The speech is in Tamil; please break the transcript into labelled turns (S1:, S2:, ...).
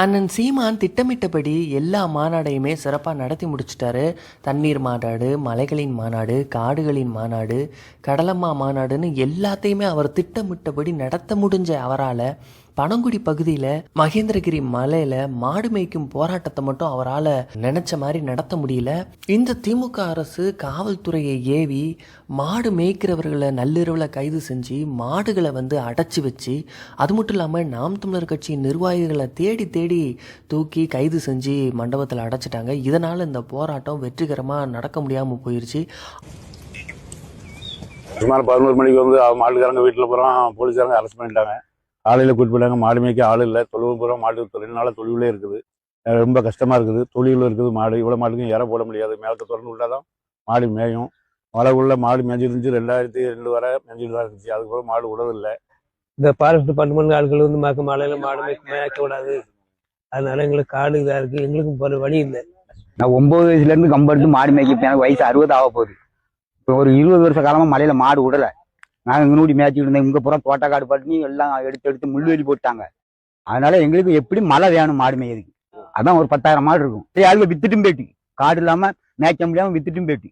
S1: அண்ணன் சீமான் திட்டமிட்டபடி எல்லா மாநாடையுமே சிறப்பாக நடத்தி முடிச்சிட்டாரு. தண்ணீர் மாநாடு மலைகளின் மாநாடு காடுகளின் மாநாடு கடலம்மா மாநாடுன்னு எல்லாத்தையுமே அவர் திட்டமிட்டபடி நடத்த முடிஞ்ச அவரால் பனங்குடி பகுதியில் மகேந்திரகிரி மலையில் மாடு மேய்க்கும் போராட்டத்தை மட்டும் அவரால் நினச்ச மாதிரி நடத்த முடியல. இந்த திமுக அரசு காவல்துறையை ஏவி மாடு மேய்க்கிறவர்களை நள்ளிரவில் கைது செஞ்சு மாடுகளை வந்து அடைச்சி வச்சு அது மட்டும் இல்லாமல் நாம் தமிழர் கட்சியின் நிர்வாகிகளை தேடி தேடி தூக்கி கைது செஞ்சு மண்டபத்தில் அடைச்சிட்டாங்க. இதனால் இந்த போராட்டம் வெற்றிகரமாக நடக்க முடியாமல் போயிடுச்சு
S2: சுமார் பதினோரு மணிக்கு வந்து மாட்டுக்காரங்க வீட்டில் போகிறோம் போலீஸாரங்க அரெஸ்ட் பண்ணிட்டாங்க. காலையில் கூட்டு போயிட்டாங்க. மாடு மேய்க்க ஆள் இல்லை. தொழுவு பூரா மாடு ரெண்டு நாளாக தொழிலே இருக்குது. ரொம்ப கஷ்டமாக இருக்குது. தொழிலும் இருக்குது மாடு. இவ்வளோ மாடுக்கும் இற போட முடியாது. மேலத்தை திறந்து விட்டால் தான் மாடு மேயும். மழை உள்ள மாடு மேய்ஞ்சி இருந்துச்சு ரெண்டாயிரத்தி ரெண்டு வரை மேய்ஞ்சிட்டு தான் இருந்துச்சு. அதுக்கப்புறம் மாடு விடதில்லை
S3: இந்த ஃபாரஸ்ட் டிபார்ட்மெண்ட் ஆட்கள் வந்து மக்க மழையில மாடு மேய்க்க விடாது அதனால எங்களுக்கு காடு இதாக இருக்கு. எங்களுக்கும் போற வழி இல்லை.
S4: நான் ஒன்பது வயசுல இருந்து கம்பெடுத்து மாடு மேய்க்க எனக்கு வயசு அறுபது ஆக போகுது. இப்போ ஒரு இருபது வருஷ காலமா மலையில மாடு விடல நாங்க இங்கனூடி மேய்ச்சிட்டு இருந்தோம். இங்கே புறம் தோட்டக்காடு பண்ணி எல்லாம் எடுத்து எடுத்து முள்ளுவெளி போட்டாங்க. அதனால எங்களுக்கு எப்படி மழை வேணும் மாடு மேய்றதுக்கு அதான் ஒரு பத்தாயிரம் மாடு இருக்கும். சரி, ஆளுங்க வித்துட்டும் போயிட்டு. காடு இல்லாம மேய்க்க முடியாமல் வித்துட்டும் போயிட்டு.